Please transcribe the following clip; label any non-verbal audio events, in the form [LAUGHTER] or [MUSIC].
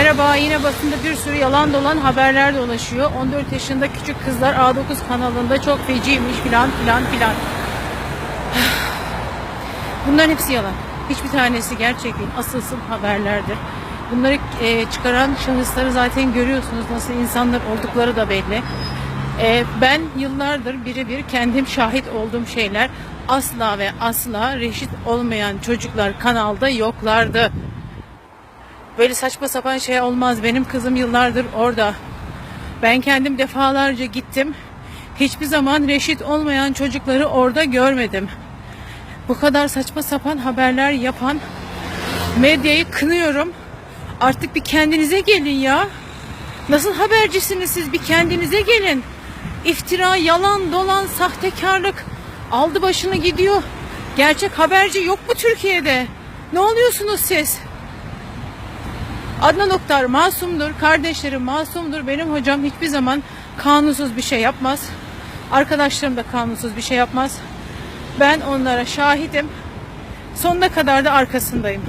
Merhaba, yine basında bir sürü yalan dolan haberler dolaşıyor. 14 yaşında küçük kızlar A9 kanalında çok feciymiş filan filan filan. [SIGHS] Bunların hepsi yalan. Hiçbir tanesi gerçek değil. Asılsız haberlerdir. Bunları e, çıkaran şahısları zaten görüyorsunuz. Nasıl insanlar oldukları da belli. E, ben yıllardır birebir kendim şahit olduğum şeyler asla ve asla reşit olmayan çocuklar kanalda yoklardı. Böyle saçma sapan şey olmaz. Benim kızım yıllardır orada. Ben kendim defalarca gittim. Hiçbir zaman reşit olmayan çocukları orada görmedim. Bu kadar saçma sapan haberler yapan medyayı kınıyorum. Artık bir kendinize gelin ya. Nasıl habercisiniz siz? Bir kendinize gelin. İftira, yalan, dolan, sahtekarlık aldı başını gidiyor. Gerçek haberci yok mu Türkiye'de? Ne oluyorsunuz siz? Adnan Oktar masumdur, kardeşleri masumdur. Benim hocam hiçbir zaman kanunsuz bir şey yapmaz. Arkadaşlarım da kanunsuz bir şey yapmaz. Ben onlara şahidim. Sonuna kadar da arkasındayım.